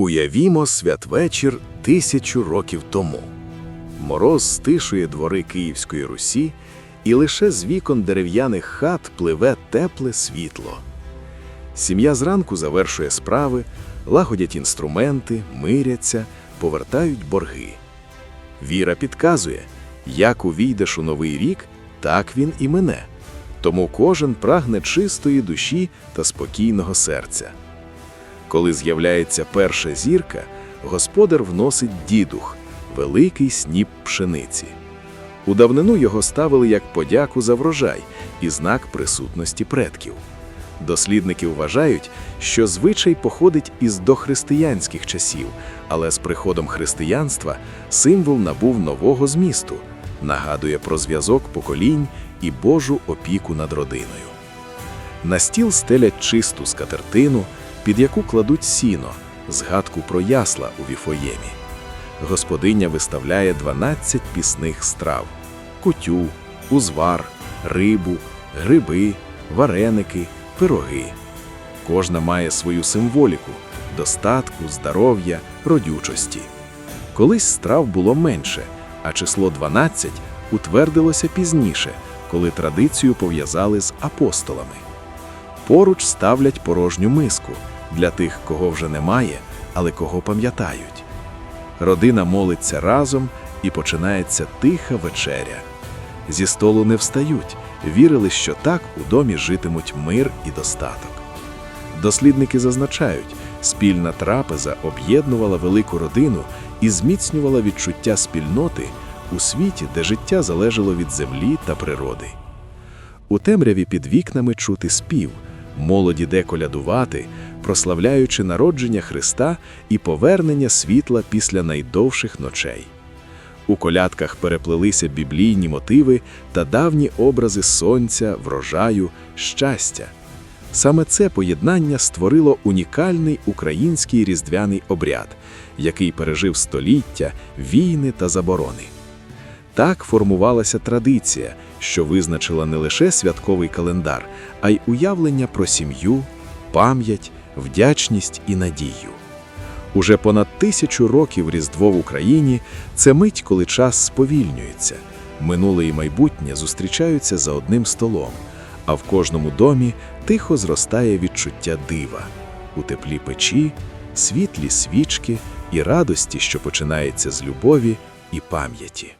Уявімо святвечір тисячу років тому. Мороз стишує двори Київської Русі, і лише з вікон дерев'яних хат пливе тепле світло. Сім'я зранку завершує справи, лагодять інструменти, миряться, повертають борги. Віра підказує, як увійдеш у новий рік, так він і мине. Тому кожен прагне чистої душі та спокійного серця. Коли з'являється перша зірка, господар вносить дідух, великий сніп пшениці. У давнину його ставили як подяку за врожай і знак присутності предків. Дослідники вважають, що звичай походить із дохристиянських часів, але з приходом християнства символ набув нового змісту, нагадує про зв'язок поколінь і Божу опіку над родиною. На стіл стелять чисту скатертину, під яку кладуть сіно, згадку про ясла у віфоємі. Господиня виставляє 12 пісних страв: кутю, узвар, рибу, гриби, вареники, пироги. Кожна має свою символіку достатку, здоров'я, родючості. Колись страв було менше, а число 12 утвердилося пізніше, коли традицію пов'язали з апостолами. Поруч ставлять порожню миску для тих, кого вже немає, але кого пам'ятають. Родина молиться разом і починається тиха вечеря. Зі столу не встають, вірили, що так у домі житимуть мир і достаток. Дослідники зазначають, спільна трапеза об'єднувала велику родину і зміцнювала відчуття спільноти у світі, де життя залежало від землі та природи. У темряві під вікнами чути спів, молоді де колядувати, прославляючи народження Христа і повернення світла після найдовших ночей. У колядках переплелися біблійні мотиви та давні образи сонця, врожаю, щастя. Саме це поєднання створило унікальний український різдвяний обряд, який пережив століття, війни та заборони. Так формувалася традиція, що визначила не лише святковий календар, а й уявлення про сім'ю, пам'ять, вдячність і надію. Уже понад тисячу років Різдво в Україні це мить, коли час сповільнюється, минуле і майбутнє зустрічаються за одним столом, а в кожному домі тихо зростає відчуття дива у теплі печі, світлі свічки і радості, що починається з любові і пам'яті.